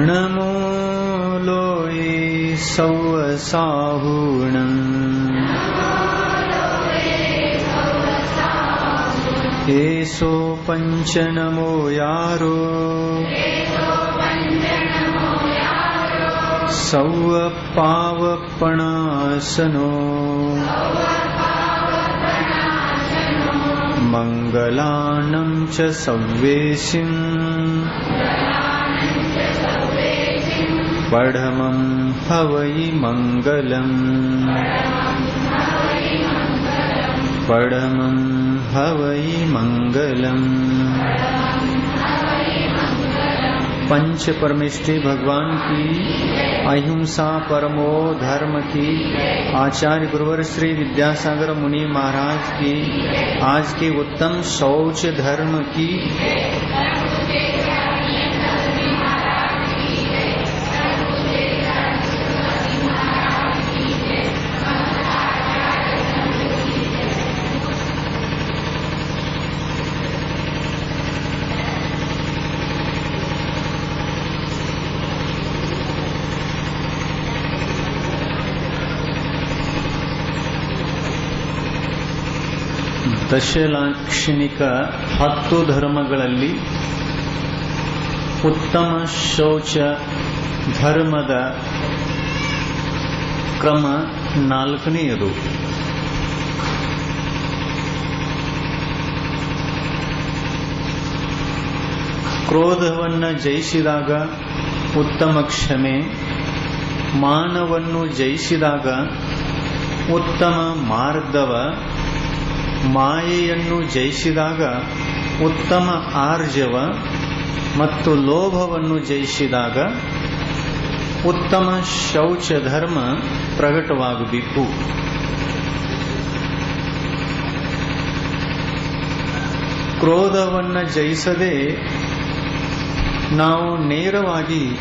नमो लोये सौवसाहूणम्। एषो पञ्च नमो यारो। सौवपावपणासनो। मङ्गलानं च संवेशिम्। पढमं हवै मङ्गलम्। पढमं हवै मङ्गलम्। पंच परमेष्ठी भगवान की अहिंसा परमो धर्म की आचार्य गुरुवर श्री विद्यासागर मुनि महाराज की आज के उत्तम शौच धर्म की ದಶಲಾಕ್ಷಣಿಕ ಹತ್ತು ಧರ್ಮಗಳಲ್ಲಿ ಉತ್ತಮ ಶೌಚ ಧರ್ಮದ ಕ್ರಮ ನಾಲ್ಕನೆಯದು. ಕ್ರೋಧವನ್ನು ಜಯಿಸಿದಾಗ ಉತ್ತಮ ಕ್ಷಮೆ, ಮಾನವನ್ನು ಜಯಿಸಿದಾಗ ಉತ್ತಮ ಮಾರ್ಧವ ಮಾಯೆಯನ್ನು ಜಯಿಸಿದಾಗ ಉತ್ತಮ ಆರ್ಜವ ಮತ್ತು ಲೋಭವನ್ನು ಜಯಿಸಿದಾಗ ಉತ್ತಮ ಶೌಚ ಧರ್ಮ ಪ್ರಕಟವಾಗಬೇಕು. ಕ್ರೋಧವನ್ನು ಜಯಿಸದೆ ನಾವು ನೇರವಾಗಿ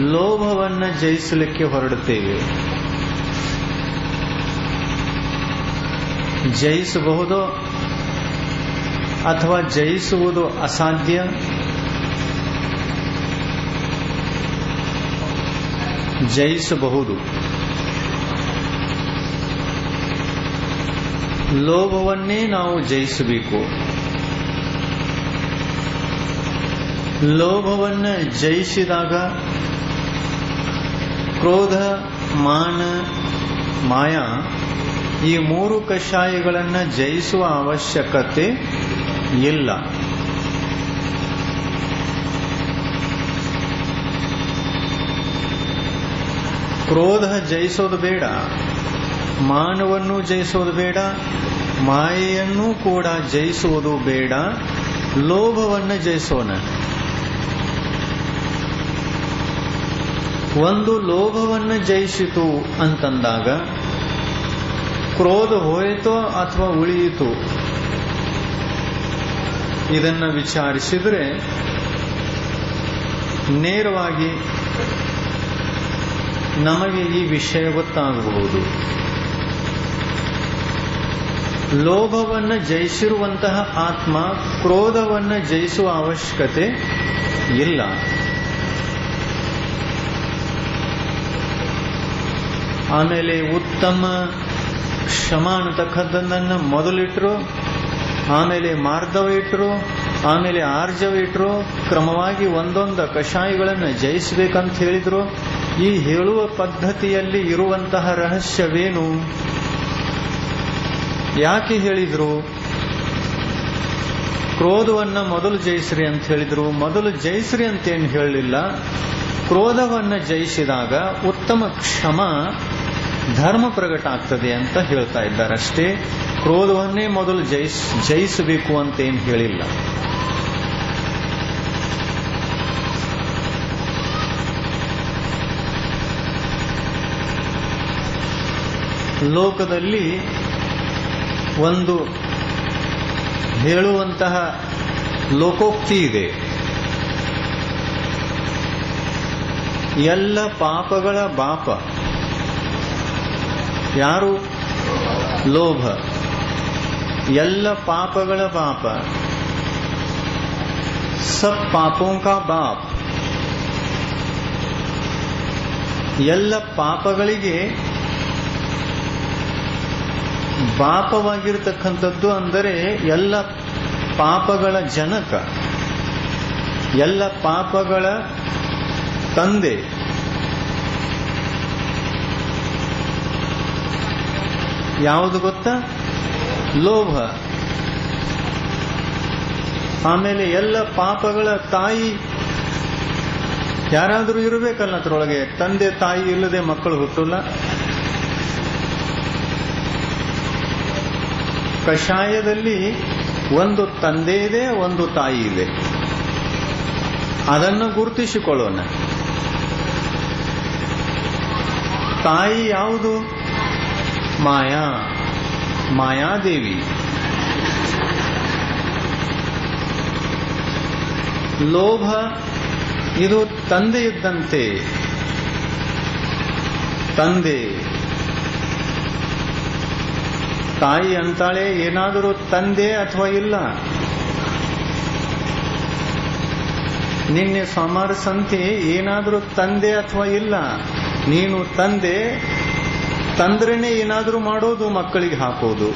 ಲೋಭವನ್ನು ಜಯಿಸಲಿಕ್ಕೆ ಹೊರಡುತ್ತೇವೆ. ಜಯಿಸಬಹುದೋ ಅಥವಾ ಜಯಿಸುವುದು ಅಸಾಧ್ಯ ಜಯಿಸಬಹುದು ಲೋಭವನ್ನೇ ನಾವು ಜಯಿಸಬೇಕು ಲೋಭವನ್ನು ಜಯಿಸಿದಾಗ ಕ್ರೋಧ ಮಾನ ಮಾಯಾ ಈ ಮೂರು ಕಷಾಯಗಳನ್ನು ಜಯಿಸುವ ಅವಶ್ಯಕತೆ ಇಲ್ಲ. ಕ್ರೋಧ ಜಯಿಸೋದು ಬೇಡ, ಮಾನವನ್ನು ಜಯಿಸೋದು ಬೇಡ, ಮಾಯೆಯನ್ನು ಕೂಡ ಜಯಿಸುವುದು ಬೇಡ, ಲೋಭವನ್ನು ಜಯಿಸೋಣ. ಒಂದು ಲೋಭವನ್ನು ಜಯಿಸಿತು ಅಂತಂದಾಗ ಕ್ರೋಧ ಹೋಯಿತೋ ಅಥವಾ ಉಳಿಯಿತು? ಇದನ್ನ ವಿಚಾರಿಸಿದ್ರೆ ನೇರವಾಗಿ ನಮಗೆ ಈ ವಿಷಯ ಗೊತ್ತಾಗಬಹುದು. ಲೋಭವನ್ನು ಜಯಿಸಿರುವಂತಹ ಆತ್ಮ ಕ್ರೋಧವನ್ನು ಜಯಿಸುವ ಅವಶ್ಯಕತೆ ಇಲ್ಲ. ಆಮೇಲೆ ಉತ್ತಮ ಕ್ಷಮ ಅನ್ನತಕ್ಕಂಥದ್ದನ್ನು ಮೊದಲಿಟ್ಟರು ಆಮೇಲೆ ಮಾರ್ಧವ ಇಟ್ಟರು ಆಮೇಲೆ ಆರ್ಜವ ಇಟ್ಟರು ಕ್ರಮವಾಗಿ ಒಂದೊಂದು ಕಷಾಯಗಳನ್ನು ಜಯಿಸಬೇಕಂತ ಹೇಳಿದ್ರು. ಈ ಹೇಳುವ ಪದ್ಧತಿಯಲ್ಲಿ ಇರುವಂತಹ ರಹಸ್ಯವೇನು? ಯಾಕೆ ಹೇಳಿದ್ರು? ಕ್ರೋಧವನ್ನ ಮೊದಲು ಜಯಿಸ್ರಿ ಅಂತ ಹೇಳಿದ್ರು. ಮೊದಲು ಜಯಿಸ್ರಿ ಅಂತೇನು ಹೇಳಲಿಲ್ಲ. ಕ್ರೋಧವನ್ನ ಜಯಿಸಿದಾಗ ಉತ್ತಮ ಕ್ಷಮ ಧರ್ಮ ಪ್ರಕಟ ಆಗ್ತದೆ ಅಂತ ಹೇಳ್ತಾ ಇದ್ದಾರೆ ಅಷ್ಟೇ ಕ್ರೋಧವನ್ನೇ ಮೊದಲು ಜಯಿಸ್, ಜಯಿಸಬೇಕು ಅಂತ ಏನು ಹೇಳಿಲ್ಲ. ಲೋಕದಲ್ಲಿ ಒಂದು ಹೇಳುವಂತಹ ಲೋಕೋಕ್ತಿ ಇದೆ. ಎಲ್ಲ ಪಾಪಗಳ ಬಾಪ ಯಾರು ಲೋಭ ಎಲ್ಲ ಪಾಪಗಳ ಪಾಪ सब पापों का बाप ಎಲ್ಲ ಪಾಪಗಳಿಗೆ ಬಾಪವಾಗಿರ್ತಕ್ಕಂಥದ್ದು ಅಂದರೆ ಎಲ್ಲ ಪಾಪಗಳ ಜನಕ ಎಲ್ಲ ಪಾಪಗಳ ತಂದೆ ಯಾವುದು ಗೊತ್ತಾ? ಲೋಭ. ಆಮೇಲೆ ಎಲ್ಲ ಪಾಪಗಳ ತಾಯಿ ಯಾರಾದರೂ ಇರಬೇಕಲ್ಲ ಅದರೊಳಗೆ? ತಂದೆ, ತಾಯಿ ಇಲ್ಲದೆ ಮಕ್ಕಳು ಹುಟ್ಟಲ್ಲ? ಕಷಾಯದಲ್ಲಿ ಒಂದು ತಂದೆ ಇದೆ, ಒಂದು ತಾಯಿ ಇದೆ. ಅದನ್ನು ಗುರುತಿಸಿಕೊಳ್ಳೋಣ. ತಾಯಿ ಯಾವುದು? ಮಾಯಾ, ಮಾಯಾದೇವಿ. ಲೋಭ ಇದು ತಂದೆ ಇದ್ದಂತೆ ತಂದೆ. ತಾಯಿ ಅಂತಾಳೆ ಏನಾದರೂ ತಂದೆ ಅಥವಾ ಇಲ್ಲ? ನಿನ್ನೆ ಸಮರಸಂತೆ ಸಂತೆ ಏನಾದರೂ ತಂದೆ ಅಥವಾ ಇಲ್ಲ? ನೀನು ತಂದೆ ತಂದ್ರೇನೆ ಏನಾದರೂ ಮಾಡೋದು, ಮಕ್ಕಳಿಗೆ ಹಾಕೋದು.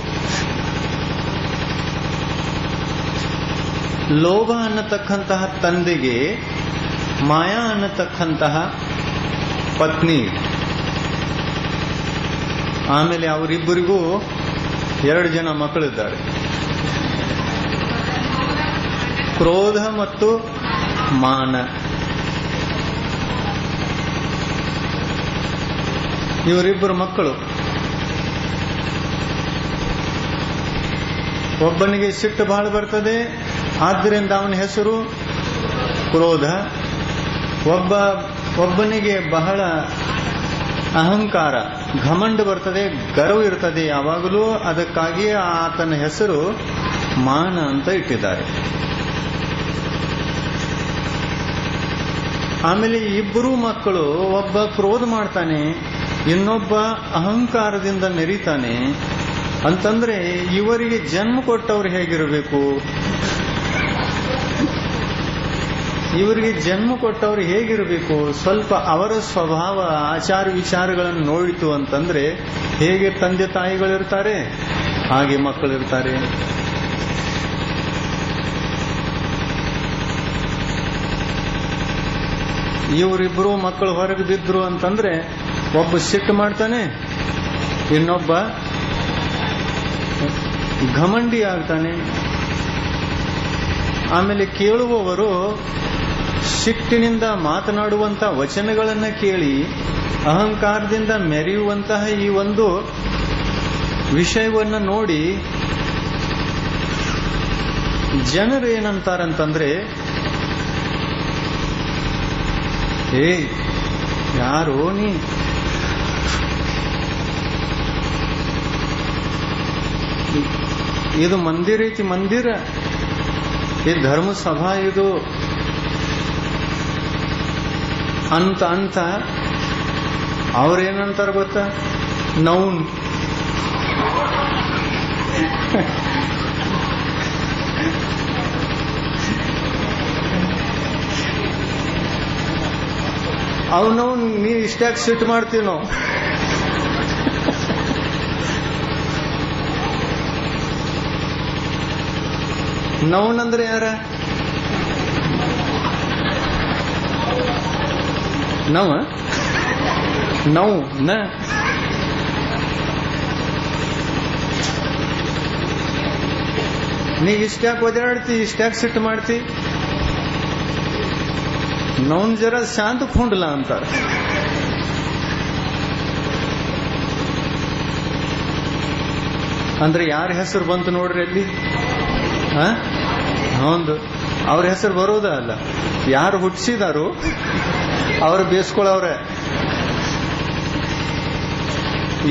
ಲೋಭ ಅನ್ನತಕ್ಕಂತಹ ತಂದೆಗೆ, ಮಾಯಾ ಅನ್ನತಕ್ಕಂತಹ ಪತ್ನಿ. ಆಮೇಲೆ ಅವರಿಬ್ಬರಿಗೂ ಎರಡು ಜನ ಮಕ್ಕಳಿದ್ದಾರೆ. ಕ್ರೋಧ ಮತ್ತು ಮಾನ. ಇವರಿಬ್ಬರು ಮಕ್ಕಳು. ಒಬ್ಬನಿಗೆ ಸಿಟ್ಟು ಬಹಳ ಬರ್ತದೆ ಆದ್ದರಿಂದ ಅವನ ಹೆಸರು ಕ್ರೋಧ. ಒಬ್ಬ, ಒಬ್ಬನಿಗೆ ಬಹಳ ಅಹಂಕಾರ, ಘಮಂಡ ಬರ್ತದೆ, ಗರ್ವ ಇರ್ತದೆ, ಯಾವಾಗಲೂ ಅದಕ್ಕಾಗಿ ಆತನ ಹೆಸರು ಮಾನ ಅಂತ ಇಟ್ಟಿದ್ದಾರೆ. ಆಮೇಲೆ ಇಬ್ಬರೂ ಮಕ್ಕಳು, ಒಬ್ಬ ಕ್ರೋಧ ಮಾಡ್ತಾನೆ ಇನ್ನೊಬ್ಬ ಅಹಂಕಾರದಿಂದ ನೆರಿತಾನೆ ಅಂತಂದ್ರೆ ಇವರಿಗೆ ಜನ್ಮ ಕೊಟ್ಟವ್ರು ಹೇಗಿರಬೇಕು? ಇವರಿಗೆ ಜನ್ಮ ಕೊಟ್ಟವ್ರು ಹೇಗಿರಬೇಕು? ಸ್ವಲ್ಪ ಅವರ ಸ್ವಭಾವ, ಆಚಾರ ವಿಚಾರಗಳನ್ನು ನೋಡಿತು ಅಂತಂದ್ರೆ ಹೇಗೆ ತಂದೆ ತಾಯಿಗಳಿರ್ತಾರೆ, ಹಾಗೆ ಮಕ್ಕಳಿರ್ತಾರೆ. ಇವರಿಬ್ರು ಮಕ್ಕಳು ಹೊರಗೆ ಬಿದ್ರು ಅಂತಂದ್ರೆ ಒಬ್ಬ ಸಿಟ್ಟು ಮಾಡ್ತಾನೆ, ಇನ್ನೊಬ್ಬ ಘಮಂಡಿ ಆಗ್ತಾನೆ. ಆಮೇಲೆ ಕೇಳುವವರು ಸಿಟ್ಟಿನಿಂದ ಮಾತನಾಡುವಂತಹ ವಚನಗಳನ್ನು ಕೇಳಿ, ಅಹಂಕಾರದಿಂದ ಮೆರೆಯುವಂತಹ ಈ ಒಂದು ವಿಷಯವನ್ನ ನೋಡಿ ಜನರು ಏನಂತಾರಂತಂದ್ರೆ ಏ ಯಾರೋ ನೀ ಇದು ಮಂದಿರ ಐತಿ ಮಂದಿರ. ಈ ಧರ್ಮ ಸಭಾ ಇದು ಅಂತ ಅಂತ ಅವ್ರೇನಂತಾರ ಗೊತ್ತಾ? ನೌನ್. ಅವನು ನೀ ಇಷ್ಟ್ಯಾಕ್ ಸಿಟ್ಟು ಮಾಡ್ತೀವಿ ನಾವು. ನೌನ್ ಅಂದ್ರೆ ಯಾರ? ನವ ನೌ ನ? ನೀ ಇಷ್ಟ್ಯಾಕೆ ಒದಾಡ್ತಿ ಇಷ್ಟ್ಯಾಕೆ ಸಿಟ್ಟು ಮಾಡ್ತಿ? ನೌನ್ ಜರ ಶಾಂತ ಕುಂಡಲ ಅಂತಾರೆ ಅಂದ್ರೆ ಯಾರ ಹೆಸರು ಬಂತು ನೋಡ್ರಿ ಅಲ್ಲಿ? ಹೌದು. ಅವ್ರ ಹೆಸರು ಬರೋದ ಅಲ್ಲ? ಯಾರು ಹುಟ್ಟಿಸಿದಾರು? ಅವರು ಬೇಯಿಸ್ಕೊಳ್ಳವ್ರೆ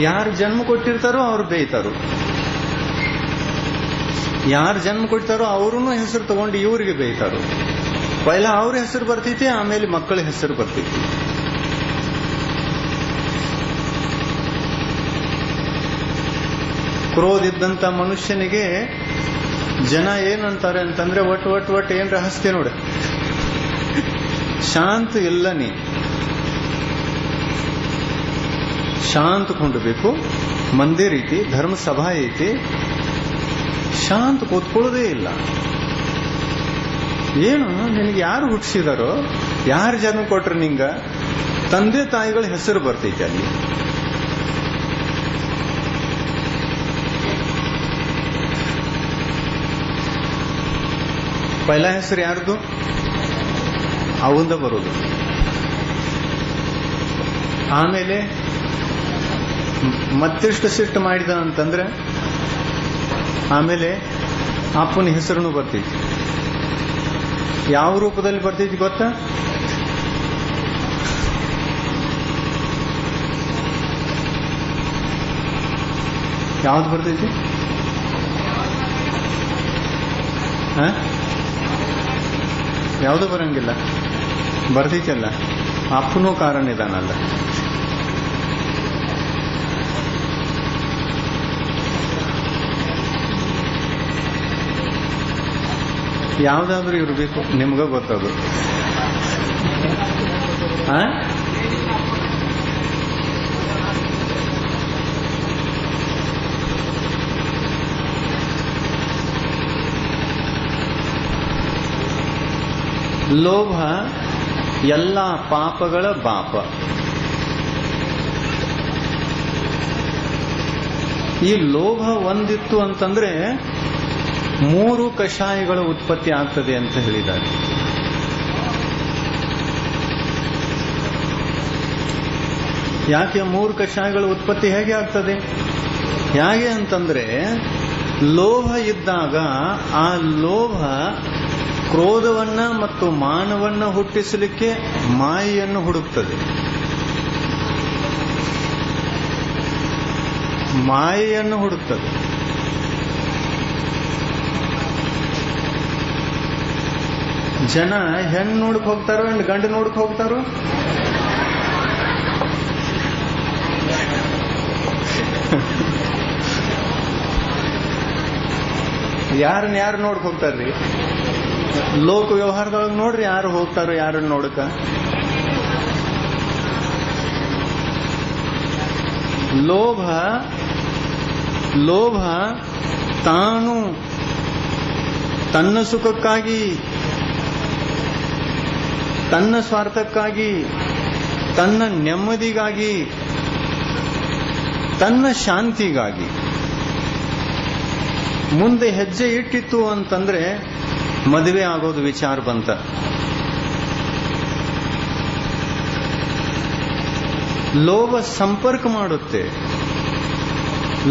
ಯಾರು ಜನ್ಮ ಕೊಟ್ಟಿರ್ತಾರೋ ಅವ್ರು ಬೇಯ್ತಾರೋ. ಯಾರು ಜನ್ಮ ಕೊಡ್ತಾರೋ ಅವ್ರೂ ಹೆಸರು ತಗೊಂಡು ಇವ್ರಿಗೆ ಬೇಯ್ತಾರೋ. ಪೈಲ ಅವ್ರ ಹೆಸರು ಬರ್ತೈತಿ, ಆಮೇಲೆ ಮಕ್ಕಳ ಹೆಸರು ಬರ್ತೈತಿ. ಕ್ರೋಧ ಇದ್ದಂತ ಮನುಷ್ಯನಿಗೆ ಜನ ಏನಂತಾರೆ ಅಂತಂದ್ರೆ ಒಟ್ ಒಟ್ ಒಟ್ ಏನ್ ರಹಸ್ಯ ನೋಡಿ. ಶಾಂತ ಇಲ್ಲ ನೀ. ಶಾಂತ ಕುಂಡಬೇಕು, ಮಂದಿರ ಐತಿ, ಧರ್ಮ ಸಭಾ ಐತಿ. ಶಾಂತ ಕೂತ್ಕೊಳ್ಳೋದೇ ಇಲ್ಲ. ಏನು? ನಿನಗೆ ಯಾರು ಹುಟ್ಟಿಸಿದಾರೋ ಯಾರು ಜನ್ಮ ಕೊಟ್ರು ನಿಂಗ? ತಂದೆ ತಾಯಿಗಳ ಹೆಸರು ಬರ್ತೈತೆ ಅಲ್ಲಿ. ಪೈಲ ಹೆಸರು ಯಾರ್ದು? ಅವಂದ ಬರೋದು. ಆಮೇಲೆ ಮತ್ತಿಷ್ಟು ಸಿಟ್ಟು ಮಾಡಿದ ಅಂತಂದ್ರೆ ಆಮೇಲೆ ಅಪ್ಪನ ಹೆಸರು ಬರ್ತೈತಿ ಯಾವ ರೂಪದಲ್ಲಿ ಬರ್ತೈತಿ ಗೊತ್ತಾ? ಯಾವ್ದು ಬರ್ತೈತಿ ಹ? ಯಾವುದು ಬರಂಗಿಲ್ಲ. ಬರ್ತೈತಲ್ಲ ಅಪ್ಪನೂ ಕಾರಣ ಇದಾನಲ್ಲ. ಯಾವ್ದಾದ್ರೂ ಇರಬೇಕು. ನಿಮ್ಗ ಗೊತ್ತದು. ಆ? ಲೋಭ ಎಲ್ಲ ಪಾಪಗಳ ಬಾಪ. ಈ ಲೋಭ ಒಂದಿತ್ತು ಅಂತಂದ್ರೆ ಮೂರು ಕಷಾಯಗಳ ಉತ್ಪತ್ತಿ ಆಗ್ತದೆ ಅಂತ ಹೇಳಿದ್ದಾರೆ. ಯಾಕೆ ಮೂರು ಕಷಾಯಗಳ ಉತ್ಪತ್ತಿ ಹೇಗೆ ಆಗ್ತದೆ? ಹೇಗೆ ಅಂತಂದ್ರೆ ಲೋಭ ಇದ್ದಾಗ ಆ ಲೋಭ ಕ್ರೋಧವನ್ನ ಮತ್ತು ಮಾನವನ್ನ ಹುಟ್ಟಿಸಲಿಕ್ಕೆ ಮಾಯೆಯನ್ನು ಹುಡುಕ್ತದೆ. ಮಾಯೆಯನ್ನು ಹುಡುಕ್ತದೆ. ಜನ ಹೆಣ್ಣು ನೋಡಕ್ ಹೋಗ್ತಾರೋ, ಹೆಣ್ಣು ಗಂಡು ನೋಡಕ್ ಹೋಗ್ತಾರೋ? ಯಾರನ್ನ ಯಾರು ನೋಡಕ್ ಹೋಗ್ತಾರ್ರಿ? ಲೋಕ ವ್ಯವಹಾರದೊಳಗೆ ನೋಡ್ರಿ ಯಾರು ಹೋಗ್ತಾರೋ, ಯಾರನ್ನ ನೋಡಕ. ಲೋಭ ಲೋಭ ತಾನು ತನ್ನ ಸುಖಕ್ಕಾಗಿ, ತನ್ನ ಸ್ವಾರ್ಥಕ್ಕಾಗಿ, ತನ್ನ ನೆಮ್ಮದಿಗಾಗಿ, ತನ್ನ ಶಾಂತಿಗಾಗಿ. ಮುಂದೆ ಹೆಜ್ಜೆ ಇಟ್ಟಿತ್ತು ಅಂತಂದ್ರೆ ಮದುವೆ ಆಗೋದು ವಿಚಾರ ಬಂತ. ಲೋಭ ಸಂಪರ್ಕ ಮಾಡುತ್ತೆ.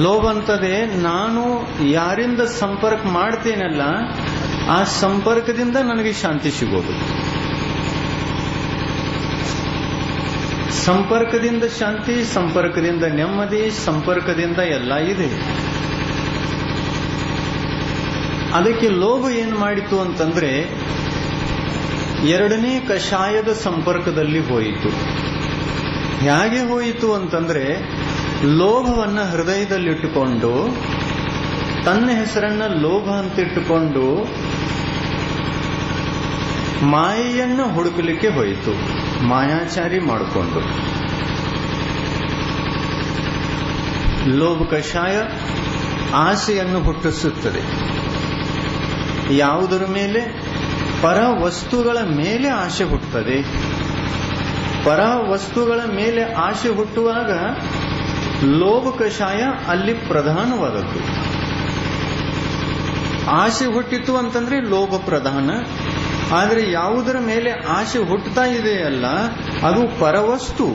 ಲೋಭ ಅಂತದೆ ನಾನು ಯಾರಿಂದ ಸಂಪರ್ಕ ಮಾಡ್ತೇನಲ್ಲ, ಆ ಸಂಪರ್ಕದಿಂದ ನನಗೆ ಶಾಂತಿ ಸಿಗೋದು. ಸಂಪರ್ಕದಿಂದ ಶಾಂತಿ, ಸಂಪರ್ಕದಿಂದ ನೆಮ್ಮದಿ, ಸಂಪರ್ಕದಿಂದ ಎಲ್ಲ ಇದೆ. ಅದಕ್ಕೆ ಲೋಭ ಏನು ಮಾಡಿತು ಅಂತಂದ್ರೆ ಎರಡನೇ ಕಷಾಯದ ಸಂಪರ್ಕದಲ್ಲಿ ಹೋಯಿತು. ಹೇಗೆ ಹೋಯಿತು ಅಂತಂದ್ರೆ ಲೋಭವನ್ನ ಹೃದಯದಲ್ಲಿಟ್ಟುಕೊಂಡು, ತನ್ನ ಹೆಸರನ್ನ ಲೋಭ ಅಂತಿಟ್ಟುಕೊಂಡು ಮಾಯೆಯನ್ನು ಹುಡುಕಲಿಕ್ಕೆ ಹೋಯಿತು, ಮಾಯಾಚಾರಿ ಮಾಡಿಕೊಂಡು. ಲೋಭ ಕಷಾಯ ಆಸೆಯನ್ನು ಹುಟ್ಟಿಸುತ್ತದೆ. ಯಾವುದರ ಮೇಲೆ? ಪರ ವಸ್ತುಗಳ ಮೇಲೆ ಆಸೆ ಹುಟ್ಟುತ್ತದೆ. ಪರ ವಸ್ತುಗಳ ಮೇಲೆ ಆಸೆ ಹುಟ್ಟುವಾಗ ಲೋಭ ಕಷಾಯ ಅಲ್ಲಿ ಪ್ರಧಾನವಾದದ್ದು. ಆಸೆ ಹುಟ್ಟಿತು ಅಂತಂದ್ರೆ ಲೋಭ ಪ್ರಧಾನ. ಆದರೆ ಯಾವುದರ ಮೇಲೆ ಆಸೆ ಹುಟ್ಟುತ್ತಾ ಇದೆಯಲ್ಲ ಅದು ಪರವಸ್ತು.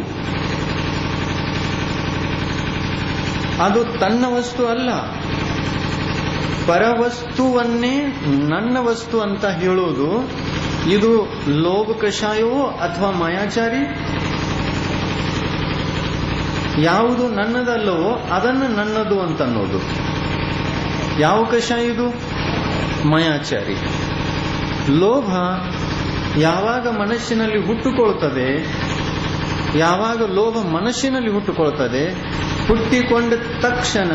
ಅದು ತನ್ನ ವಸ್ತು ಅಲ್ಲ. ಪರವಸ್ತುವನ್ನೇ ನನ್ನ ವಸ್ತು ಅಂತ ಹೇಳೋದು ಇದು ಲೋಭ ಕಷಾಯವೋ ಅಥವಾ ಮಾಯಾಚಾರಿ? ಯಾವುದು ನನ್ನದಲ್ಲವೋ ಅದನ್ನು ನನ್ನದು ಅಂತ ಅನ್ನೋದು ಯಾವ ಕಷಾಯ ಇದು? ಮಾಯಾಚಾರಿ. ಲೋಭ ಯಾವಾಗ ಮನಸ್ಸಿನಲ್ಲಿ ಹುಟ್ಟುಕೊಳ್ತದೆ, ಯಾವಾಗ ಲೋಭ ಮನಸ್ಸಿನಲ್ಲಿ ಹುಟ್ಟುಕೊಳ್ತದೆ, ಹುಟ್ಟಿಕೊಂಡ ತಕ್ಷಣ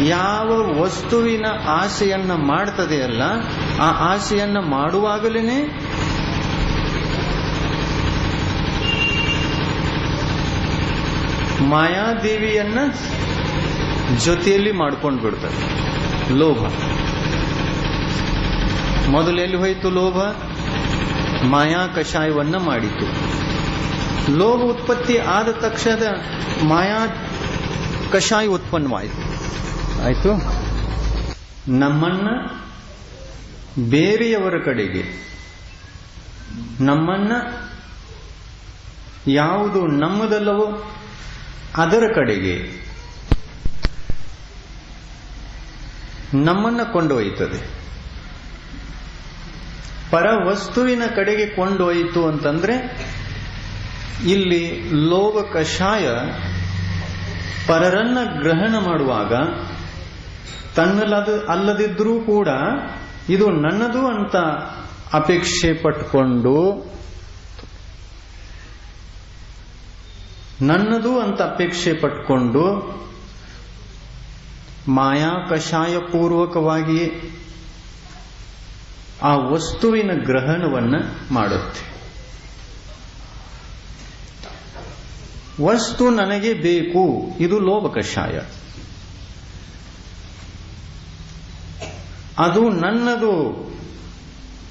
ಯಾವ ವಸ್ತುವಿನ ಆಸೆಯನ್ನ ಮಾಡ್ತದೆಯಲ್ಲ ಆ ಆಸೆಯನ್ನ ಮಾಡುವಾಗಲೇ ಮಾಯಾದೇವಿಯನ್ನ ಜೊತೆಯಲ್ಲಿ ಮಾಡ್ಕೊಂಡು ಬಿಡ್ತಾರೆ. ಲೋಭ. ಮೊದಲು ಎಲ್ಲಿ ಹೋಯಿತು ಲೋಭ? ಮಾಯಾ ಕಷಾಯವನ್ನ ಮಾಡಿತು. ಲೋಭ ಉತ್ಪತ್ತಿ ಆದ ತಕ್ಷಣ ಮಾಯಾ ಕಷಾಯ ಉತ್ಪನ್ನವಾಯಿತು. ಆಯ್ತು. ನಮ್ಮನ್ನ ಬೇರೆಯವರ ಕಡೆಗೆ, ನಮ್ಮನ್ನ ಯಾವುದು ನಮ್ಮದಲ್ಲವೋ ಅದರ ಕಡೆಗೆ ನಮ್ಮನ್ನು ಕೊಂಡೊಯ್ತದೆ ಪರ ವಸ್ತುವಿನ ಕಡೆಗೆ ಕೊಂಡೊಯ್ತು ಅಂತಂದ್ರೆ ಇಲ್ಲಿ ಲೋಭ ಕಷಾಯ ಪರರನ್ನ ಗ್ರಹಣ ಮಾಡುವಾಗ ತನ್ನಲ್ಲದ ಅಲ್ಲದಿದ್ರೂ ಕೂಡ ಇದು ನನ್ನದು ಅಂತ ಅಪೇಕ್ಷೆ ಪಟ್ಕೊಂಡು ನನ್ನದು ಅಂತ ಅಪೇಕ್ಷೆ ಪಟ್ಕೊಂಡು ಮಾಯಾ ಕಷಾಯ ಪೂರ್ವಕವಾಗಿ ಆ ವಸ್ತುವಿನ ಗ್ರಹಣವನ್ನು ಮಾಡುತ್ತೆ. ವಸ್ತು ನನಗೆ ಬೇಕು, ಇದು ಲೋಭ ಕಷಾಯ ಅದು ನನ್ನದು.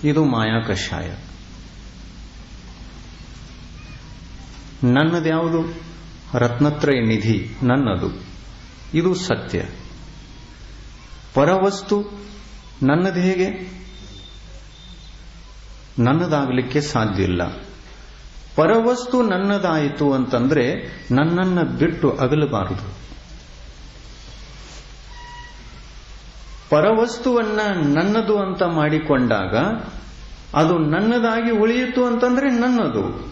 ಇದು ಮಾಯಾ ಕಷಾಯ. ನನ್ನದು ಯಾವುದು? ರತ್ನತ್ರಯ ನಿಧಿ, ನನ್ನದು. ಇದು ಸತ್ಯ. ಪರವಸ್ತು ನನ್ನದು ಹೇಗೆ? ನನ್ನದಾಗಲಿಕ್ಕೆ ಸಾಧ್ಯ ಇಲ್ಲ ಪರವಸ್ತು ನನ್ನದಾಯಿತು ಅಂತಂದ್ರೆ ನನ್ನನ್ನು ಬಿಟ್ಟು ಅಗಲಬಾರದು. ಪರವಸ್ತುವನ್ನ ನನ್ನದು ಅಂತ ಮಾಡಿಕೊಂಡಾಗ ಅದು ನನ್ನದಾಗಿ ಉಳಿಯಿತು ಅಂತಂದ್ರೆ ನನ್ನದು.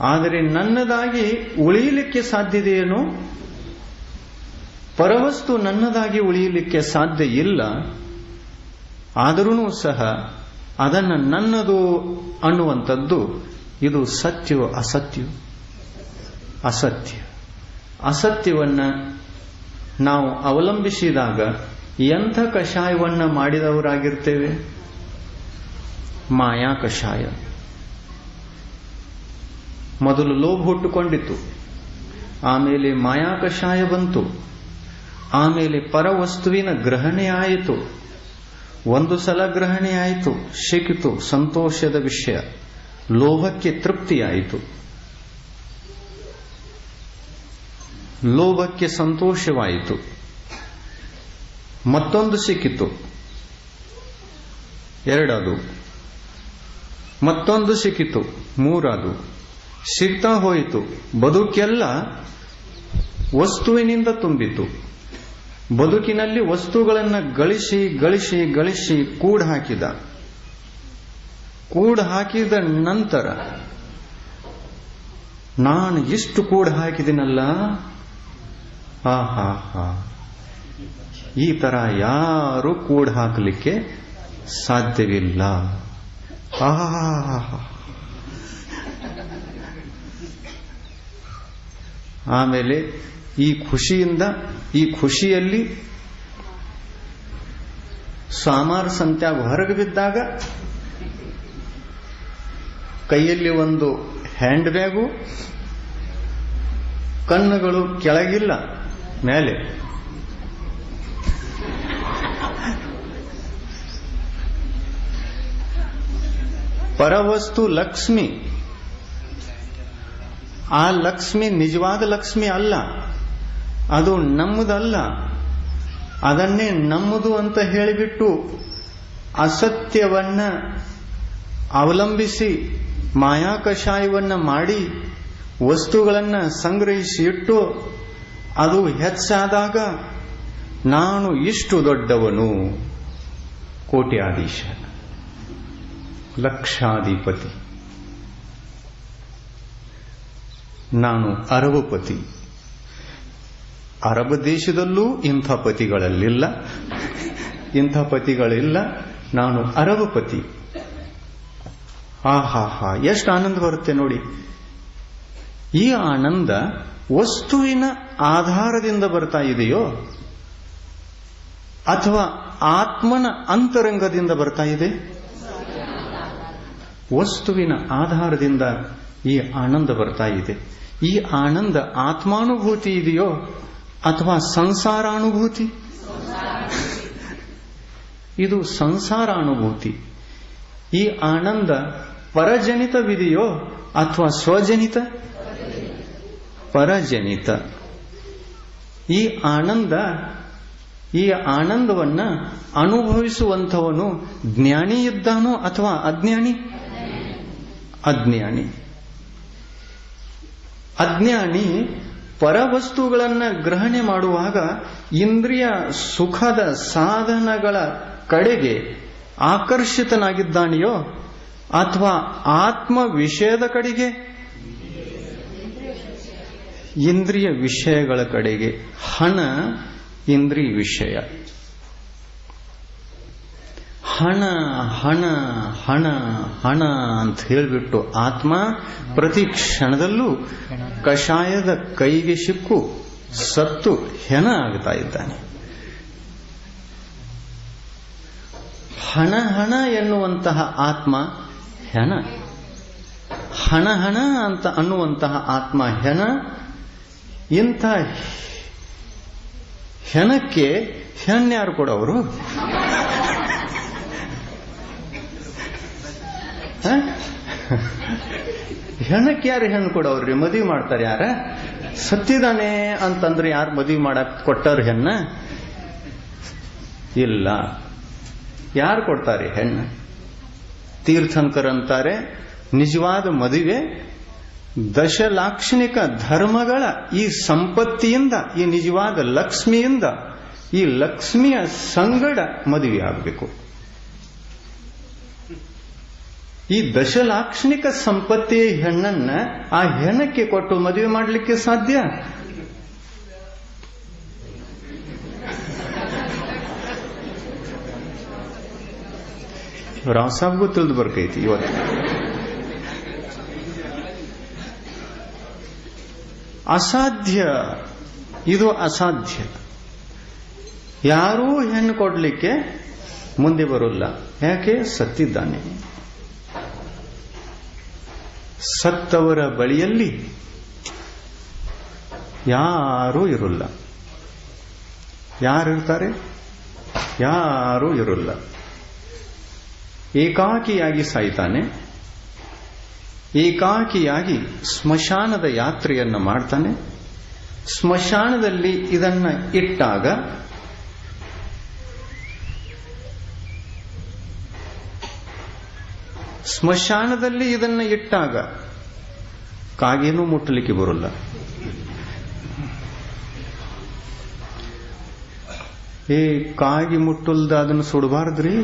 ಆದರೆ ನನ್ನದಾಗಿ ಉಳಿಯಲಿಕ್ಕೆ ಸಾಧ್ಯತೆಯೇನು? ಪರವಸ್ತು ನನ್ನದಾಗಿ ಉಳಿಯಲಿಕ್ಕೆ ಸಾಧ್ಯ ಇಲ್ಲ. ಆದರೂ ಸಹ ಅದನ್ನ ನನ್ನದು ಅನ್ನುವಂಥದ್ದು ಇದು ಸತ್ಯವೋ ಅಸತ್ಯ? ಅಸತ್ಯ. ಅಸತ್ಯವನ್ನ ನಾವು ಅವಲಂಬಿಸಿದಾಗ ಎಂಥ ಕಷಾಯವನ್ನ ಮಾಡಿದವರಾಗಿರ್ತೇವೆ? ಮಾಯಾ ಕಷಾಯ. ಮೊದಲು ಲೋಭ ಹುಟ್ಟುಕೊಂಡಿತ್ತು. ಆಮೇಲೆ ಮಾಯಾ ಕಷಾಯ ಬಂತು. ಆಮೇಲೆ ಪರವಸ್ತುವಿನ ಗ್ರಹಣೆ ಆಯಿತು. ಒಂದು ಸಲ ಗ್ರಹಣೆ ಆಯಿತು, ಸಿಕ್ಕಿತು, ಸಂತೋಷದ ವಿಷಯ. ಲೋಭಕ್ಕೆ ತೃಪ್ತಿಯಾಯಿತು. ಲೋಭಕ್ಕೆ ಸಂತೋಷವಾಯಿತು. ಮತ್ತೊಂದು ಸಿಕ್ಕಿತು. ಎರಡದು. ಮತ್ತೊಂದು ಸಿಕ್ಕಿತು. ಮೂರದು. ಸಿಗ್ತಾ ಹೋಯಿತು. ಬದುಕೆಲ್ಲ ವಸ್ತುವಿನಿಂದ ತುಂಬಿತು. ಬದುಕಿನಲ್ಲಿ ವಸ್ತುಗಳನ್ನು ಗಳಿಸಿ ಗಳಿಸಿ ಗಳಿಸಿ ಕೂಡ ಹಾಕಿದ. ಕೂಡ ಹಾಕಿದ ನಂತರ ನಾನು ಇಷ್ಟು ಕೂಡ ಹಾಕಿದಿನಲ್ಲ? ಆಹಾ ಹಾ ಹಾ ಈ ತರ ಯಾರು ಕೂಡ ಹಾಕಲಿಕ್ಕೆ ಸಾಧ್ಯವಿಲ್ಲ. ಆಮೇಲೆ ಈ ಖುಷಿಯಿಂದ, ಈ ಖುಷಿಯಲ್ಲಿ ಸಾಮಾರ್ ಸಂತ್ಯಾಗ ಹೊರಗೆ ಬಿದ್ದಾಗ ಕೈಯಲ್ಲಿ ಒಂದು ಹ್ಯಾಂಡ್ ಬ್ಯಾಗು ಕಣ್ಣುಗಳು ಕೆಳಗಿಲ್ಲ, ಮೇಲೆ. ಪರವಸ್ತು ಲಕ್ಷ್ಮಿ. ಆ ಲಕ್ಷ್ಮಿ ನಿಜವಾದ ಲಕ್ಷ್ಮಿ ಅಲ್ಲ. ಅದು ನಮ್ಮದಲ್ಲ. ಅದನ್ನೇ ನಮ್ಮದು ಅಂತ ಹೇಳಿಬಿಟ್ಟು ಅಸತ್ಯವನ್ನ ಅವಲಂಬಿಸಿ, ಮಾಯಾಕಷಾಯವನ್ನ ಮಾಡಿ, ವಸ್ತುಗಳನ್ನ ಸಂಗ್ರಹಿಸಿ ಇಟ್ಟು ಅದು ಹೆಚ್ಚಾದಾಗ ನಾನು ಇಷ್ಟು ದೊಡ್ಡವನು. ಕೋಟ್ಯಾಧೀಶ ಲಕ್ಷಾಧಿಪತಿ. ನಾನು ಅರಬಪತಿ. ಅರಬ್ ದೇಶದಲ್ಲೂ ಇಂಥ ಪತಿಗಳಲ್ಲಿಲ್ಲ. ಇಂಥ ಪತಿಗಳಿಲ್ಲ. ನಾನು ಅರಬಪತಿ. ಆಹಾ ಹಾ ಎಷ್ಟು ಆನಂದ ಬರುತ್ತೆ ನೋಡಿ. ಈ ಆನಂದ ವಸ್ತುವಿನ ಆಧಾರದಿಂದ ಬರ್ತಾ ಇದೆಯೋ, ಅಥವಾ ಆತ್ಮನ ಅಂತರಂಗದಿಂದ ಬರ್ತಾ ಇದೆ? ವಸ್ತುವಿನ ಆಧಾರದಿಂದ ಈ ಆನಂದ ಬರ್ತಾ ಇದೆ. ಈ ಆನಂದ ಆತ್ಮಾನುಭೂತಿ ಇದೆಯೋ ಅಥವಾ ಸಂಸಾರಾನುಭೂತಿ? ಇದು ಸಂಸಾರಾನುಭೂತಿ. ಈ ಆನಂದ ಪರಜನಿತವಿದೆಯೋ ಅಥವಾ ಸ್ವಜನಿತ? ಪರಜನಿತ. ಈ ಆನಂದ, ಈ ಆನಂದವನ್ನ ಅನುಭವಿಸುವಂಥವನು ಜ್ಞಾನಿ ಇದ್ದಾನೋ ಅಥವಾ ಅಜ್ಞಾನಿ? ಅಜ್ಞಾನಿ. ಅಜ್ಞಾನಿ ಪರವಸ್ತುಗಳನ್ನು ಗ್ರಹಣೆ ಮಾಡುವಾಗ ಇಂದ್ರಿಯ ಸುಖದ ಸಾಧನಗಳ ಕಡೆಗೆ ಆಕರ್ಷಿತನಾಗಿದ್ದಾನೆಯೋ ಅಥವಾ ಆತ್ಮ ವಿಷಯದ ಕಡೆಗೆ? ಇಂದ್ರಿಯ ವಿಷಯಗಳ ಕಡೆಗೆ. ಹಣ ಇಂದ್ರಿಯ ವಿಷಯ. ಹಣ ಹಣ ಹಣ ಹಣ ಅಂತ ಹೇಳಿಬಿಟ್ಟು ಆತ್ಮ ಪ್ರತಿ ಕ್ಷಣದಲ್ಲೂ ಕಷಾಯದ ಕೈಗೆ ಸಿಕ್ಕು, ಸತ್ತು, ಹೆಣ ಆಗ್ತಾ ಇದ್ದಾನೆ. ಹಣ ಹಣ ಎನ್ನುವಂತಹ ಆತ್ಮ ಹೆಣ. ಹಣ ಹಣ ಅಂತ ಅನ್ನುವಂತಹ ಆತ್ಮ ಹೆಣ. ಇಂಥ ಹೆಣಕ್ಕೆ ಹೆಣ್ಯಾರು ಕೊಡೋರು ಹೆಣ್ಣಕ್ಕೆ ಯಾರು ಹೆಣ್ಣು ಕೊಡೋರ್ರಿ ಮದುವೆ ಮಾಡ್ತಾರೆ ಯಾರ? ಸತ್ತಿದಾನೆ ಅಂತಂದ್ರೆ ಯಾರು ಮದುವೆ ಮಾಡಕ್ ಕೊಟ್ಟವ್ರ ಹೆಣ್ಣ? ಇಲ್ಲ. ಯಾರು ಕೊಡ್ತಾರೆ ಹೆಣ್ಣ? ತೀರ್ಥಂಕರ್ ಅಂತಾರೆ. ನಿಜವಾದ ಮದುವೆ. ದಶಲಾಕ್ಷಣಿಕ ಧರ್ಮಗಳ ಈ ಸಂಪತ್ತಿಯಿಂದ, ಈ ನಿಜವಾದ ಲಕ್ಷ್ಮಿಯಿಂದ, ಈ ಲಕ್ಷ್ಮಿಯ ಸಂಗಡ ಮದುವೆ ಆಗಬೇಕು. ಈ ದಶಲಾಕ್ಷಣಿಕ ಸಂಪತ್ತಿ ಹೆಣ್ಣನ್ನ ಆ ಹೆಣ್ಣಕ್ಕೆ ಕೊಟ್ಟು ಮದುವೆ ಮಾಡಲಿಕ್ಕೆ ಸಾಧ್ಯ? ರಾವ್ ಸಾಬ್ಗೂ ತಿಳಿದು ಬರ್ಕೈತಿ ಇವತ್ತು. ಅಸಾಧ್ಯ. ಇದು ಅಸಾಧ್ಯ. ಯಾರೂ ಹೆಣ್ಣು ಕೊಡ್ಲಿಕ್ಕೆ ಮುಂದೆ ಬರೋಲ್ಲ. ಯಾಕೆ? ಸತ್ತಿದ್ದಾನೆ. ಸತ್ತವರ ಬಳಿಯಲ್ಲಿ ಯಾರೂ ಯಾರು ಯಾರಿರ್ತಾರೆ? ಯಾರೂ ಇರಲ್ಲ. ಏಕಾಕಿಯಾಗಿ ಸಾಯ್ತಾನೆ. ಏಕಾಕಿಯಾಗಿ ಸ್ಮಶಾನದ ಯಾತ್ರೆಯನ್ನು ಮಾಡ್ತಾನೆ. ಸ್ಮಶಾನದಲ್ಲಿ ಇದನ್ನ ಇಟ್ಟಾಗ ಸ್ಮಶಾನದಲ್ಲಿ ಇದನ್ನ ಇಟ್ಟಾಗ ಕಾಗೇನೂ ಮುಟ್ಟಲಿಕ್ಕೆ ಬರಲ್ಲ. ಏ, ಕಾಗಿ ಮುಟ್ಟಲ್ದ ಅದನ್ನು ಸುಡಬಾರ್ದ್ರಿ?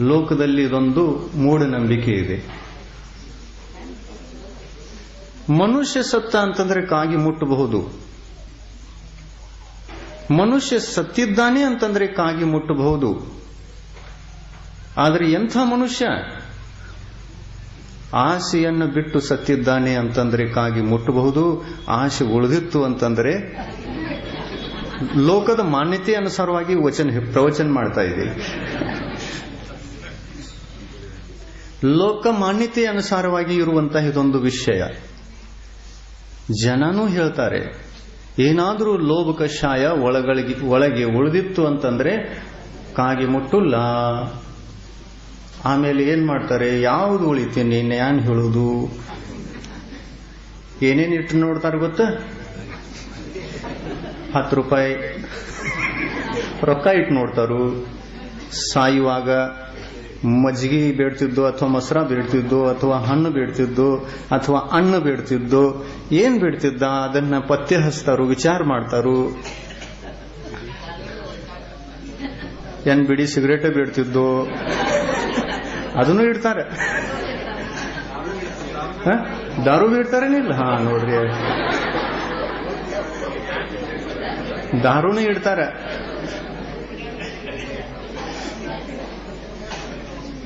ಲೋಕದಲ್ಲಿ ಇದೊಂದು ಮೂಢನಂಬಿಕೆ ಇದೆ. ಮನುಷ್ಯ ಸತ್ತ ಅಂತಂದ್ರೆ ಕಾಗಿ ಮುಟ್ಟಬಹುದು. ಮನುಷ್ಯ ಸತ್ತಿದ್ದಾನೆ ಅಂತಂದ್ರೆ ಕಾಗಿ ಮುಟ್ಟಬಹುದು. ಆದರೆ ಎಂಥ ಮನುಷ್ಯ? ಆಸೆಯನ್ನು ಬಿಟ್ಟು ಸತ್ತಿದ್ದಾನೆ ಅಂತಂದ್ರೆ ಕಾಗಿ ಮುಟ್ಟಬಹುದು, ಆಸೆ ಉಳಿದಿತ್ತು ಅಂತಂದ್ರೆ ಲೋಕದ ಮಾನ್ಯತೆ ಅನುಸಾರವಾಗಿ ವಚನ ಪ್ರವಚನ ಮಾಡ್ತಾ ಇದೆ. ಲೋಕ ಮಾನ್ಯತೆ ಅನುಸಾರವಾಗಿ ಇರುವಂತಹ ಇದೊಂದು ವಿಷಯ. ಜನನೂ ಹೇಳ್ತಾರೆ, ಏನಾದರೂ ಲೋಭ ಕಷಾಯ ಒಳಗಳಿಗೆ ಒಳಗೆ ಉಳಿದಿತ್ತು ಅಂತಂದ್ರೆ ಕಾಗಿ ಮುಟ್ಟುಲ್ಲ. ಆಮೇಲೆ ಏನ್ ಮಾಡ್ತಾರೆ? ಯಾವುದು ಉಳಿತೀನಿ? ನ್ಯಾನ್ ಹೇಳುದು? ಏನೇನ್ ಇಟ್ಟು ನೋಡ್ತಾರೆ ಗೊತ್ತಾ? ಹತ್ತು ರೂಪಾಯಿ. ರೊಕ್ಕ ಇಟ್ಟು ನೋಡ್ತಾರು. ಸಾಯುವಾಗ ಮಜ್ಜಿಗೆ ಬೇಡ್ತಿದ್ದು ಅಥವಾ ಮೊಸರ ಬೇಡ್ತಿದ್ದು ಅಥವಾ ಹಣ್ಣು ಬೇಡ್ತಿದ್ದು ಅಥವಾ ಹಣ್ಣು ಬೇಡ್ತಿದ್ದು ಏನ್ ಬೇಡ್ತಿದ್ದ? ಅದನ್ನ ಪತ್ತೆ ಹಚ್ತಾರು, ವಿಚಾರ ಮಾಡ್ತಾರು. ಏನ್ ಬಿಡಿ, ಸಿಗರೇಟ್ ಬೇಡ್ತಿದ್ದು. ಅದನ್ನು ಇಡ್ತಾರೆ? ದಾರು ಇಡ್ತಾರೇನಿಲ್ಲ ಹಾ, ನೋಡ್ರಿ. ದಾರುನು ಇಡ್ತಾರೆ.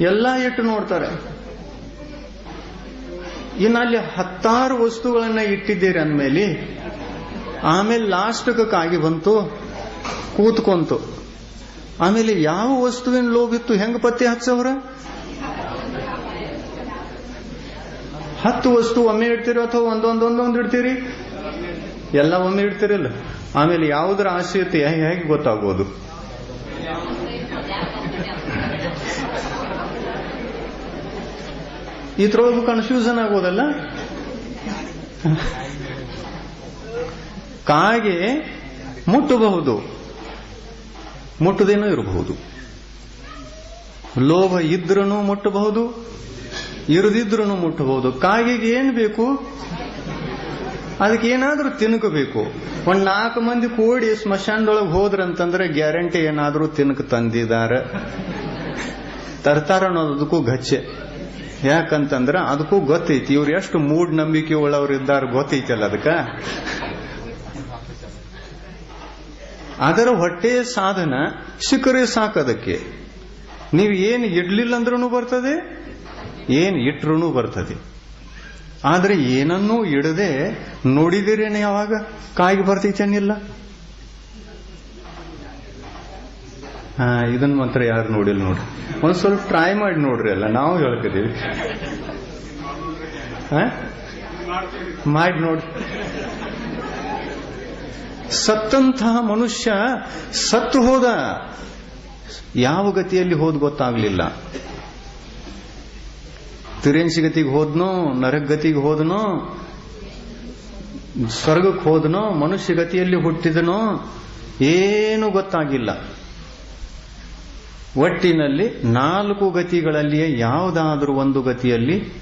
ಎಲ್ಲ ಇಟ್ಟು ನೋಡ್ತಾರೆ. ಇನ್ನು ಅಲ್ಲಿ ಹತ್ತಾರು ವಸ್ತುಗಳನ್ನ ಇಟ್ಟಿದ್ದೀರಿ ಅಂದ್ಮೇಲೆ, ಆಮೇಲೆ ಲಾಸ್ಟ್ಗೆ ಕಾಗಿ ಬಂತು, ಕೂತ್ಕೊಂತು. ಆಮೇಲೆ ಯಾವ ವಸ್ತುವಿನ ಲೋಭಿತ್ತು? ಹೆಂಗ್ ಪತ್ತೆ ಹಚ್ಚವ್ರ? ಹತ್ತು ವಸ್ತು ಒಮ್ಮೆ ಇಡ್ತೀರಿ ಅಥವಾ ಒಂದೊಂದೊಂದೊಂದು ಇಡ್ತೀರಿ? ಎಲ್ಲ ಒಮ್ಮೆ ಇಡ್ತೀರಲ್ಲ. ಆಮೇಲೆ ಯಾವುದರ ಆಶ್ರಯತೆ ಹೇಗೆ ಗೊತ್ತಾಗೋದು? ಇದ್ರೊಳಗೂ ಕನ್ಫ್ಯೂಸನ್ ಆಗೋದಲ್ಲ? ಕಾಗೆ ಮುಟ್ಟಬಹುದು. ಮುಟ್ಟದೇನೂ ಇರಬಹುದು. ಲೋಭ ಇದ್ರೂ ಮುಟ್ಟಬಹುದು. ಇರದಿದ್ರೂ ಮುಟ್ಟಬಹುದು. ಕಾಗೆಗೆ ಏನ್ ಬೇಕು? ಅದಕ್ಕೆ ಏನಾದ್ರೂ ತಿನ್ಕಬೇಕು. ಒಂದ್ ನಾಲ್ಕು ಮಂದಿ ಕೂಡಿ ಸ್ಮಶಾನದೊಳಗೆ ಹೋದ್ರಂತಂದ್ರೆ ಗ್ಯಾರಂಟಿ ಏನಾದ್ರೂ ತಿನ್ಕ ತಂದಿದ್ದಾರೆ. ತರ್ತಾರ ಅನ್ನೋದಕ್ಕೂ ಗಚ್ಚೆ. ಯಾಕಂತಂದ್ರೆ ಅದಕ್ಕೂ ಗೊತ್ತೈತಿ. ಇವ್ರು ಎಷ್ಟು ಮೂಡ್ ನಂಬಿಕೆ ಉಳ್ಳವ್ರು ಇದ್ದಾರೆ ಗೊತ್ತೈತಲ್ಲ ಅದಕ್ಕ? ಅದರ ಹೊಟ್ಟೆ ಸಾಧನ ಸಿಕ್ಕರೆ ಸಾಕದಕ್ಕೆ. ನೀವು ಏನು ಇಡ್ಲಿಲ್ಲ ಅಂದ್ರೂ ಬರ್ತದೆ ಏನು ಇಟ್ರೂ ಬರ್ತದೆ. ಆದರೆ ಏನನ್ನೂ ಇಡದೆ ನೋಡಿದಿರೇನೆ ಯಾವಾಗ? ಕಾಯಿಗೆ ಬರ್ತೈತೇನಿಲ್ಲ ಹಾ ಇದನ್ನ ಮಾತ್ರ ಯಾರು ನೋಡಿಲ್ಲ ನೋಡ್ರಿ. ಒಂದ್ ಸ್ವಲ್ಪ ಟ್ರೈ ಮಾಡಿ ನೋಡ್ರಿ ಅಲ್ಲ ನಾವು ಹೇಳ್ತಿದೀವಿ ಹಾ? ಮಾಡಿ ನೋಡ್ರಿ. ಸತ್ತಂತಹ ಮನುಷ್ಯ ಸತ್ತು ಹೋದ. ಯಾವ ಗತಿಯಲ್ಲಿ ಹೋದ್ ಗೊತ್ತಾಗ್ಲಿಲ್ಲ. ತಿರೇನ್ಸಿ ಗತಿಗೆ ಹೋದ್ನೋ ನರಕ ಗತಿಗೆ ಹೋದನೋ ಸ್ವರ್ಗಕ್ಕೆ ಹೋದನೋ ಮನುಷ್ಯ ಗತಿಯಲ್ಲಿ ಹುಟ್ಟಿದನೋ, ಏನು ಗೊತ್ತಾಗಿಲ್ಲ. ಒಟ್ಟಿನಲ್ಲಿ ನಾಲ್ಕು ಗತಿಗಳಲ್ಲಿಯೇ ಯಾವುದಾದ್ರೂ ಒಂದು ಗತಿಯಲ್ಲಿ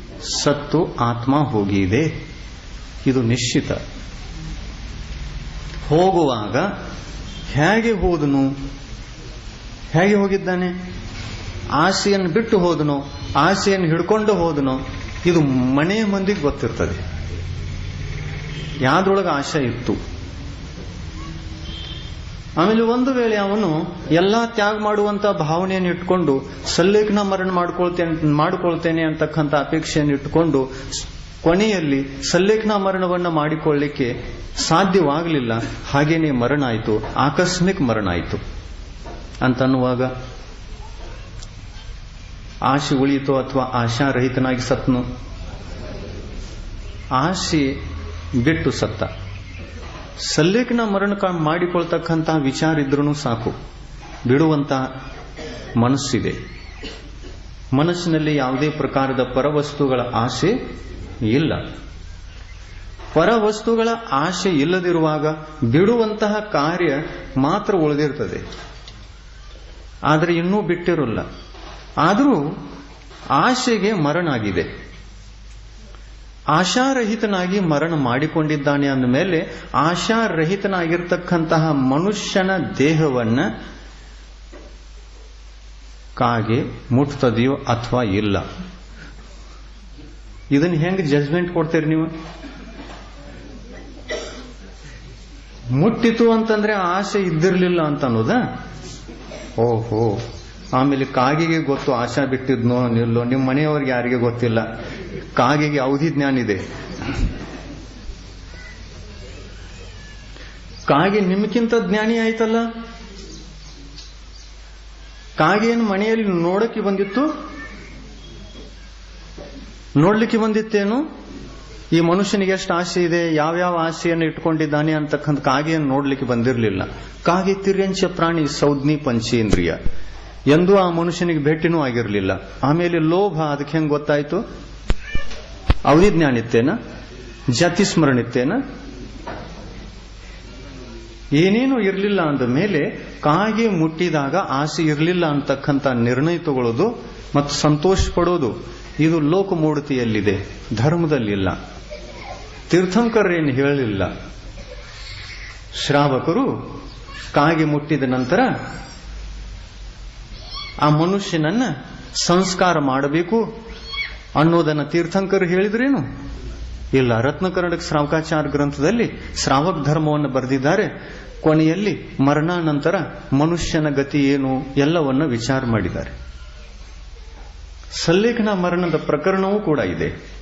ಸತ್ತು ಆತ್ಮ ಹೋಗಿದೆ. ಇದು ನಿಶ್ಚಿತ. ಹೋಗುವಾಗ ಹೇಗೆ ಹೋದನು? ಹೇಗೆ ಹೋಗಿದ್ದಾನೆ? ಆಸೆಯನ್ನು ಬಿಟ್ಟು ಹೋದನು, ಆಸೆಯನ್ನು ಹಿಡ್ಕೊಂಡು ಹೋದನು. ಇದು ಮನೆ ಮಂದಿಗೆ ಗೊತ್ತಿರ್ತದೆ. ಯಾವ್ದ್ರೊಳಗೆ ಆಶೆ ಇತ್ತು? ಆಮೇಲೆ ಒಂದು ವೇಳೆ ಅವನು ಎಲ್ಲಾ ತ್ಯಾಗ ಮಾಡುವಂತ ಭಾವನೆಯನ್ನು ಇಟ್ಕೊಂಡು ಸಲ್ಲೇಖನ ಮರಣ ಮಾಡ್ಕೊಳ್ತೇನೆ, ಮಾಡಿಕೊಳ್ತೇನೆ ಅಂತಕ್ಕಂಥ ಅಪೇಕ್ಷೆಯನ್ನು ಇಟ್ಟುಕೊಂಡು ಕೊನೆಯಲ್ಲಿ ಸಲ್ಲೇಖನ ಮರಣವನ್ನು ಮಾಡಿಕೊಳ್ಳಿಕ್ಕೆ ಸಾಧ್ಯವಾಗಲಿಲ್ಲ. ಹಾಗೇನೆ ಮರಣ ಆಯಿತು ಆಕಸ್ಮಿಕ ಮರಣ ಆಯಿತು ಅಂತನ್ನುವಾಗ ಆಶೆ ಉಳಿಯಿತು ಅಥವಾ ಆಶಾರಹಿತನಾಗಿ ಸತ್ನು ಆಶೆ ಬಿಟ್ಟು ಸತ್ತ. ಸಲ್ಲೇಖನ ಮರಣ ಮಾಡಿಕೊಳ್ತಕ್ಕಂತಹ ವಿಚಾರ ಇದ್ರೂ ಸಾಕು. ಬಿಡುವಂತಹ ಮನಸ್ಸಿದೆ. ಮನಸ್ಸಿನಲ್ಲಿ ಯಾವುದೇ ಪ್ರಕಾರದ ಪರವಸ್ತುಗಳ ಆಸೆ ಇಲ್ಲ. ಪರವಸ್ತುಗಳ ಆಶೆ ಇಲ್ಲದಿರುವಾಗ ಬಿಡುವಂತಹ ಕಾರ್ಯ ಮಾತ್ರ ಉಳಿದಿರ್ತದೆ. ಆದರೆ ಇನ್ನೂ ಬಿಟ್ಟಿರೋಲ್ಲ. ಆದರೂ ಆಶೆಗೆ ಮರಣ ಆಗಿದೆ ಆಶಾರಹಿತನಾಗಿ ಮರಣ ಮಾಡಿಕೊಂಡಿದ್ದಾನೆ ಅಂದ ಮೇಲೆ ಆಶಾರಹಿತನಾಗಿರ್ತಕ್ಕಂತಹ ಮನುಷ್ಯನ ದೇಹವನ್ನ ಕಾಗೆ ಮುಟ್ತದೆಯೋ ಅಥವಾ ಇಲ್ಲ? ಇದನ್ನು ಹೆಂಗೆ ಜಜ್ಮೆಂಟ್ ಕೊಡ್ತೀರಿ ನೀವು? ಮುಟ್ಟಿತು ಅಂತಂದ್ರೆ ಆಸೆ ಇದ್ದಿರಲಿಲ್ಲ ಅಂತ ಅನ್ನೋದ? ಓಹೋ. ಆಮೇಲೆ ಕಾಗೆಗೆ ಗೊತ್ತು ಆಶಾ ಬಿಟ್ಟಿದ್ನೋ ನಿಲ್ಲೋ ನಿಮ್ಮ ಮನೆಯವ್ರಿಗೆ ಯಾರಿಗೆ ಗೊತ್ತಿಲ್ಲ? ಕಾಗೆಗೆ ಅವಧಿ ಜ್ಞಾನ ಇದೆ. ಕಾಗೆ ನಿಮ್ಗಿಂತ ಜ್ಞಾನಿ ಆಯ್ತಲ್ಲ? ಕಾಗೇನು ಮನೆಯಲ್ಲಿ ನೋಡಕ್ಕೆ ಬಂದಿತ್ತು? ನೋಡ್ಲಿಕ್ಕೆ ಬಂದಿತ್ತೇನು? ಈ ಮನುಷ್ಯನಿಗೆ ಎಷ್ಟು ಆಸೆ ಇದೆ? ಯಾವ್ಯಾವ ಆಸೆಯನ್ನು ಇಟ್ಕೊಂಡಿದ್ದಾನೆ ಅಂತಕ್ಕಂಥ ಕಾಗೆಯನ್ನು ನೋಡ್ಲಿಕ್ಕೆ ಬಂದಿರಲಿಲ್ಲ. ಕಾಗೆ ತಿರ್ಯಂಚ ಪ್ರಾಣಿ ಸೌಜ್ಞಿ ಪಂಚೇಂದ್ರಿಯ. ಎಂದೂ ಆ ಮನುಷ್ಯನಿಗೆ ಭೇಟಿನೂ ಆಗಿರಲಿಲ್ಲ. ಆಮೇಲೆ ಲೋಭ, ಅದಕ್ಕೆ ಹೆಂಗ್ ಗೊತ್ತಾಯ್ತು? ಅವಧಿ ಜ್ಞಾನಿತ್ತೇನ ಜಾತಿ ಸ್ಮರಣಿತ್ತೇನ ಏನೇನು ಇರಲಿಲ್ಲ ಅಂದ ಮೇಲೆ ಕಾಗೆ ಮುಟ್ಟಿದಾಗ ಆಸೆ ಇರಲಿಲ್ಲ ಅಂತಕ್ಕಂಥ ನಿರ್ಣಯ ತಗೊಳ್ಳೋದು ಮತ್ತು ಸಂತೋಷ ಪಡೋದು, ಇದು ಲೋಕಮೂಡತಿಯಲ್ಲಿದೆ, ಧರ್ಮದಲ್ಲಿಲ್ಲ. ತೀರ್ಥಂಕರೇನು ಹೇಳಲಿಲ್ಲ. ಶ್ರಾವಕರು ಕಾಗೆ ಮುಟ್ಟಿದ ನಂತರ ಆ ಮನುಷ್ಯನನ್ನ ಸಂಸ್ಕಾರ ಮಾಡಬೇಕು ಅನ್ನೋದನ್ನ ತೀರ್ಥಂಕರು ಹೇಳಿದ್ರೇನು? ಇಲ್ಲ ರತ್ನ ಕರ್ನಾಟಕ ಶ್ರಾವಕಾಚಾರ ಗ್ರಂಥದಲ್ಲಿ ಶ್ರಾವಕ ಧರ್ಮವನ್ನು ಬರೆದಿದ್ದಾರೆ. ಕೊನೆಯಲ್ಲಿ ಮರಣಾನಂತರ ಮನುಷ್ಯನ ಗತಿ ಏನು ಎಲ್ಲವನ್ನ ವಿಚಾರ ಮಾಡಿದ್ದಾರೆ. ಸಲ್ಲೇಖನ ಮರಣದ ಪ್ರಕರಣವೂ ಕೂಡ ಇದೆ.